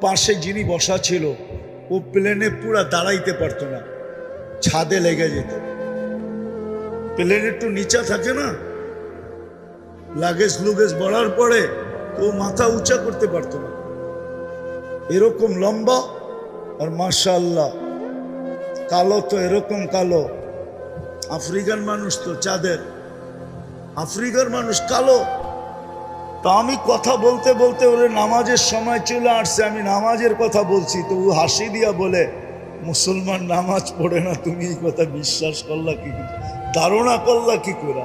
পাশে যিনি বসা ছিল, ও প্লেনে পুরা দাঁড়াইতে পারতো না, ছাদে লেগে যেত। প্লেন একটু নিচা থাকে না? লাগেজ লুগেজ বড়ার পরে ও মাথা উঁচা করতে পারতো না। এরকম লম্বা আর মার্শাল্লাহ কালো তো এরকম কালো। আফ্রিকান মানুষ তো চাঁদের, আফ্রিকার মানুষ কালো। তা আমি কথা বলতে বলতে ওরে নামাজের সময় চলে আসছে, আমি নামাজের কথা বলছি। তো ও হাসি দিয়া বলে, মুসলমান নামাজ পড়ে না, তুমি এই কথা বিশ্বাস করলা কি? ধারণা করলা কি করে?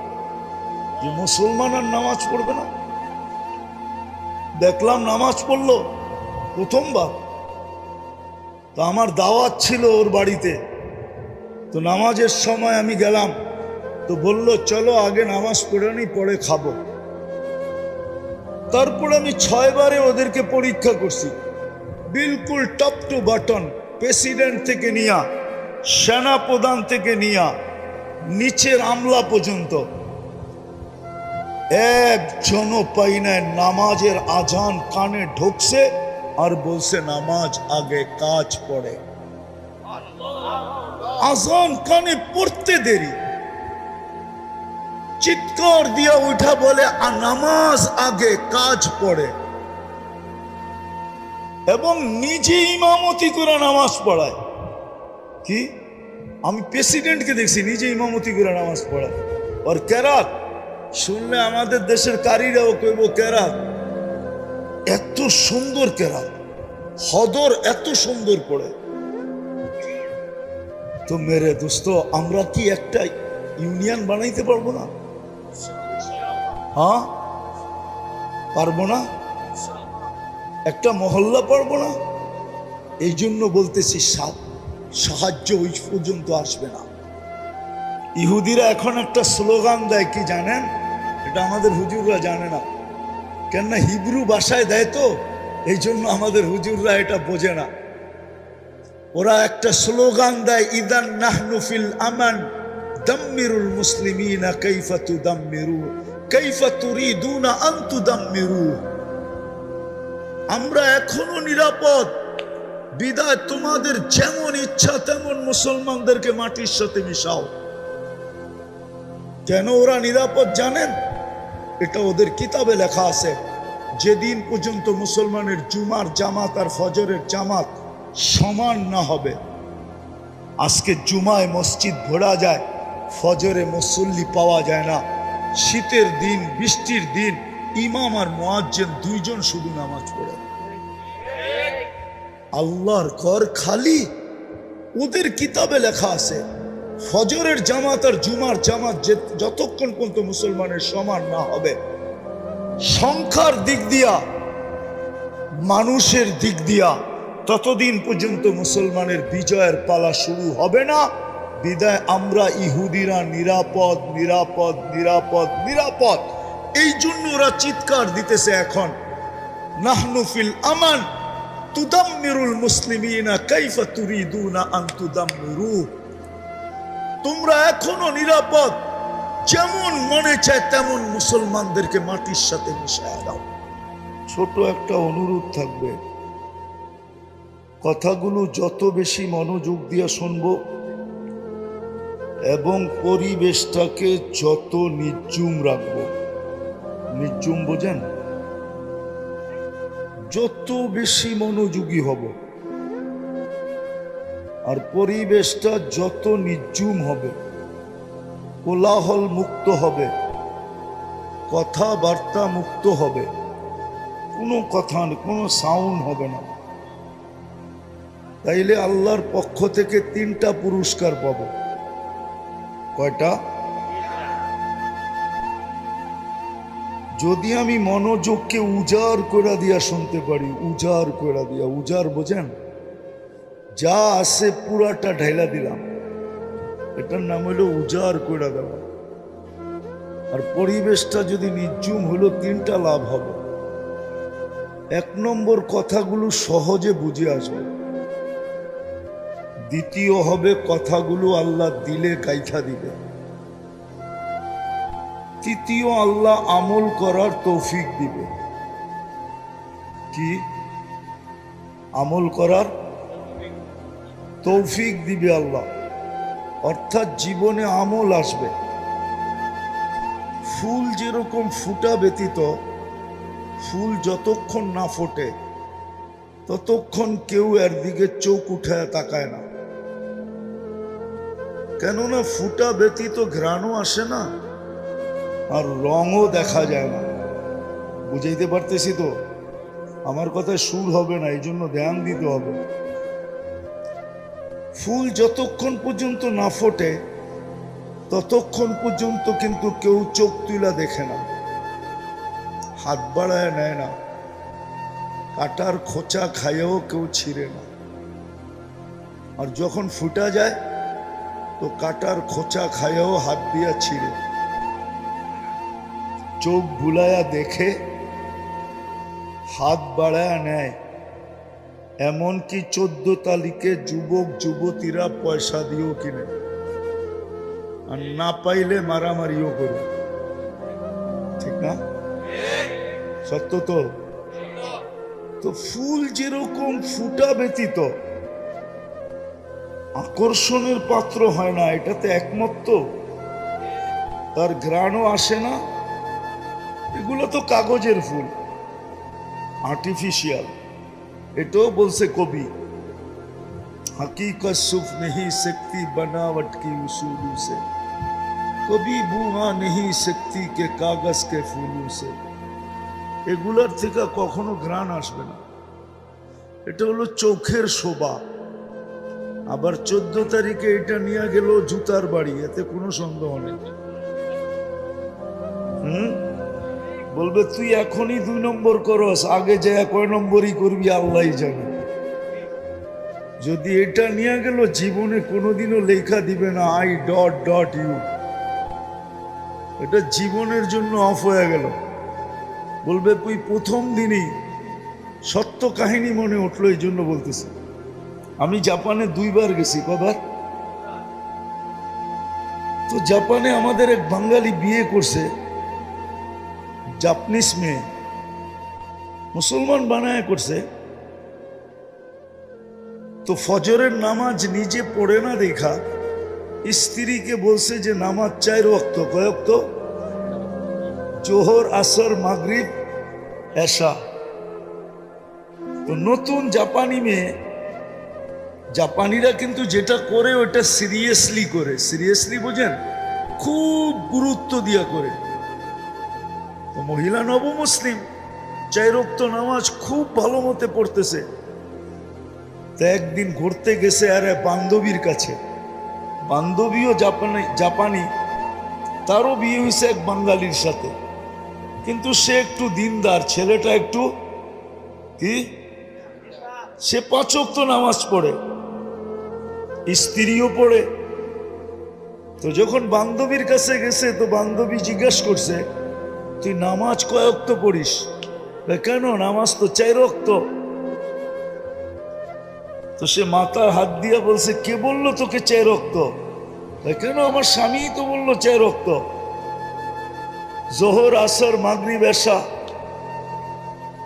যে মুসলমান আর নামাজ পড়বে না? দেখলাম নামাজ পড়ল প্রথমবার। তো আমার দাওয়াত ছিল ওর বাড়িতে। তো নামাজের সময় আমি গেলাম। তো বলল, চলো আগে নামাজ পড়ে নি, পরে খাব। তারপর আমি ছয়বারে ওদেরকে পরীক্ষা করছি। বিলকুল টপ টু বাটন প্রেসিডেন্ট থেকে নিয়া সেনা প্রধান থেকে নিয়া, নিচের আমলা পর্যন্ত। একজনও পাই নাই, নামাজের আজান কানে ঢুকছে আর বলছে, নামাজ আগে কাজ পড়ে। আজান কানে পড়তে দেরি। চিৎকার দিয়া উঠা বলে আর নামাজ আগে কাজ পড়ে। এবং নিজে ইমামতি করে নামাজ পড়ায়। কি? আমি প্রেসিডেন্টকে দেখছি নিজে ইমামতি করে নামাজ পড়ায়। আর কেরাত? শুনলে আমাদের দেশের কারীরাও কইব, কেরাত, এত সুন্দর কেরাত। হদর এত সুন্দর পড়ে। তো মেরে দোস্ত, আমরা কি একটা ইউনিয়ন বানাইতে পারব না? হ্যাঁ? পারব না? একটা মহল্লা পারব না? এই জন্য বলতেছি সাহায্য ওই পর্যন্ত আসবে না। ইহুদিরা এখন একটা স্লোগান দেয়, কি জানেন? এটা আমাদের হুজুররা জানে না। কেননা হিব্রু ভাষায় দেয় তো, এই জন্য আমাদের হুজুররা এটা বোঝে না। ওরা একটা স্লোগান দেয়, ইদান নাহনুফিল আমান দাম্মিরুল মুসলিমিনা কাইফা তুদাম্মিরু। আমরা এখনও নিরাপদ। বিদায়, তোমাদের যেমন ইচ্ছা তেমন মুসলমানদেরকে মাটির সাথে মিশাও। কেন ওরা নিরাপদ জানেন? এটা ওদের কিতাবে লেখা আছে। যেদিন পর্যন্ত মুসলমানের জুমার জামাত আর ফজরের জামাত সমান না হবে, আজকে জুমায় মসজিদ ভরা যায়, ফজরে মুসল্লি পাওয়া যায় না। শীতের দিন, বৃষ্টির দিন, ইমাম আর মোয়াজ্জেন দুইজন শুধু নামাজ পড়ে। আল্লাহর ঘর খালি, ওদের কিতাবে লেখা আছে, ফজরের জামাত আর জুমার জামাত যতক্ষণ পর্যন্ত মুসলমানের সমান না হবে, সংখ্যার দিক দিয়া, মানুষের দিক দিয়া, ততদিন পর্যন্ত মুসলমানের বিজয়ের পালা শুরু হবে না। বিদায়, আমরা ইহুদিরা নিরাপদ নিরাপদ নিরাপদ নিরাপদ। এই জন্য ওরা চিৎকার দিতেছে এখন। নাহনুফিল আমান, তুদাম্মিরুল মুসলিমিনা কাইফা তুরিদুনা আন তুদাম্মিরু। তোমরা এখনও নিরাপদ, যেমন মনে চায় তেমন মুসলমানদেরকে মাটির সাথে মিশায় দাও। ছোট একটা অনুরোধ থাকবে। কথাগুলো যত বেশি মনোযোগ দিয়ে শুনব এবং পরিবেশটাকে যত নির্জুম রাখব। নির্জুম বোঝেন? যত বেশি মনোযোগী হব। আর পরিবেশটা যত নির্জুম হবে কোলাহল মুক্ত হবে কথাবার্তা মুক্ত হবে, কোনো কথা কোনো সাউন্ড হবে না। তাইলে আল্লাহর পক্ষ থেকে তিনটা পুরস্কার পাব। কয়টা? যদি আমি মনোযোগকে উজাড় করে দিয়া শুনতে পারি, উজাড় করে দিয়া, উজাড় বোঝেন? যা আছে পুরাটা ঢাইলা দিলাম। এটার নাম হলো উজাড় করে দেওয়া। আর পরিবেশটা যদি নির্জুম হলো তিনটা লাভ হবে। এক নম্বর কথাগুলো সহজে বুঝে আসবে। দ্বিতীয় হবে কথাগুলো আল্লাহ দিলে গাইখা দিবে। তৃতীয় আল্লাহ আমল করার তৌফিক দিবে। কি? আমল করার তৌফিক দিবে আল্লাহ। অর্থাৎ জীবনে আমল আসবে। ফুল যেরকম ফুটা ব্যতীত, ফুল যতক্ষণ না ফোটে, ততক্ষণ কেউ এর দিকে চোখ উঠায় তাকায় না। কেননা ফুটা ব্যতীত ঘ্রাণও আসে না, আর রঙও দেখা যায় না। বুঝাইতে পারতেছি তো? আমার কথায় সুর হবে না এই জন্য ধ্যান দিতে হবে। ফুল যতক্ষণ পর্যন্ত না ফোটে, ততক্ষণ পর্যন্ত কিন্তু কেউ চোখ তুলা দেখে না। হাত বাড়ায় নেয় না। কাটার খোঁচা খাইয়েও কেউ ছিঁড়ে না। আর যখন ফুটা যায় তো কাটার খোঁচা খাইয়েও হাত দিয়া ছিঁড়ে। চোখ বুলায়া দেখে হাত বাড়ায়া নেয়। এমনকি চোদ্দ তালিকে যুবক যুবতীরা পয়সা দিয়েও কিনে। আর না পাইলে মারামারিও করে ঠিক না? সত্য তো? তো ফুল যেরকম ফুটা ব্যতীত আকর্ষণের পাত্র হয় না এটাতে একমত তো তার ঘ্রাণও আসে না এগুলো তো কাগজের ফুল আর্টিফিশিয়াল এটাও বলছে কবি हकीकत सुख नहीं सकती बनावट की उसूलों से कभी बुआ नहीं सकती के कागज के फूलों से এগুলার থেকে কখনো ঘ্রাণ আসবে না এটা হলো চোখের শোভা আবার চোদ্দ তারিখে এটা নিয়ে গেল জুতার বাড়ি, এতে কোনো সন্দেহ নেই। হুম? বলবে, তুই এখনই দুই নম্বর করস, আগে যে কয় নম্বরই করবি, আল্লাহ জানে। যদি এটা নিয়ে গেল, জীবনে কোনোদিনও লেখা দিবে না, আই ডট ডট ইউ। এটা জীবনের জন্য অফ হয়ে গেল। বলবে, তুই প্রথম দিনই সত্য কাহিনী মনে উঠল, এই জন্য বলতেছি। আমি জাপানে দুইবার গেছি, কবার। তো জাপানে আমাদের এক বাঙালি বিয়ে করছে জাপানিস মেয়ে। মুসলমান বানায় করছে। তো ফজরের নামাজ নিজে পড়ে না দেখা, স্ত্রীকে বলছে যে নামাজ চাই রক্ত কয়ক্ত জোহর, আসর, মাগরিব এসা তো নতুন জাপানি মেয়ে জাপানিরা কিন্তু যেটা করে ওটা সিরিয়াসলি করে। সিরিয়াসলি বোঝেন? খুব গুরুত্ব দিয়া করে। তো মহিলা নব মুসলিম চাই রক্ত নামাজ খুব ভালো মতে পড়তেছে। তো একদিন ঘুরতে গেছে আর বান্ধবীর কাছে। বান্ধবীও জাপানি জাপানি, তারও বিয়ে হয়েছে এক বাঙালির সাথে। কিন্তু সে একটু দিনদার, ছেলেটা একটু কি? সে পাঁচক তো নামাজ পড়ে। স্ত্রীও পড়ে। তো যখন বান্ধবীর কাছে গেছে, তো বান্ধবী জিজ্ঞেস করছে, তুই নামাজ কয়েক তো পড়িস? কেন? নামাজ তো চাই রক্ত তো সে মাথার হাত দিয়া বলছে, কে বলল তোকে চাই রক্ত কেন? আমার স্বামী তো বলল চাই রক্ত জোহর, আসর মাগরি বেশা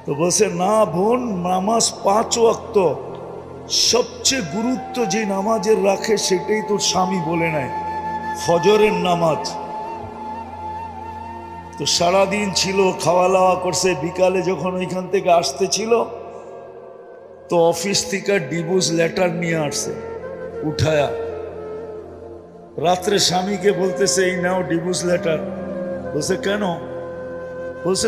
তো বলছে, না বোন, নামাজ পাঁচ ওয়াক্ত সবচেয়ে গুরুত্ব যে নামাজের রাখে সেটাই তোর স্বামী বলে নেয়। ফজরের নামাজ। তো সারাদিন ছিল খাওয়া দাওয়া করছে, বিকালে যখন ওইখান থেকে আসতে ছিল, তো অফিস থেকে ডিভোর্স লেটার নিয়ে আসছে, উঠায়া। রাত্রে স্বামীকে বলতেছে, এই নাও ডিভোর্স লেটার। বলছে, কেন? বলছে